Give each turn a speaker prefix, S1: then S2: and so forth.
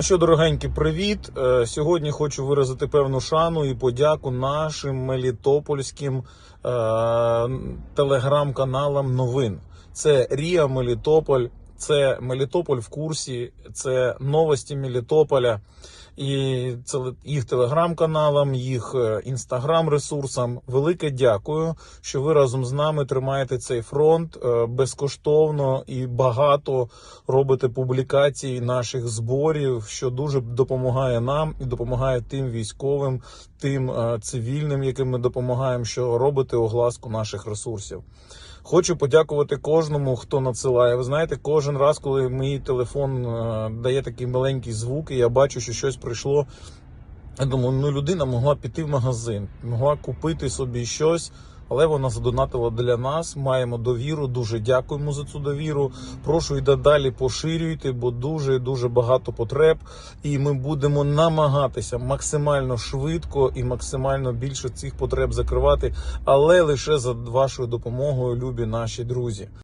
S1: Що, дорогенькі, привіт! Е, Сьогодні хочу виразити певну шану і подяку нашим мелітопольським е, телеграм-каналам новин. Це Рія Мелітополь, це Мелітополь в курсі, це новості Мелітополя. І їх телеграм-каналам, їх е, інстаграм-ресурсам. Велике дякую, що ви разом з нами тримаєте цей фронт е, безкоштовно і багато робите публікацій наших зборів, що дуже допомагає нам і допомагає тим військовим, тим е, цивільним, яким ми допомагаємо, що робите огласку наших ресурсів. Хочу подякувати кожному, хто надсилає. Ви знаєте, кожен раз, коли мій телефон дає такий маленький звук, і я бачу, що щось прийшло. Я думаю, ну людина могла піти в магазин, могла купити собі щось, але вона задонатила для нас. Маємо довіру. Дуже дякуємо за цю довіру. Прошу і далі поширюйте, бо дуже дуже багато потреб. І ми будемо намагатися максимально швидко і максимально більше цих потреб закривати, але лише за вашою допомогою, любі наші друзі.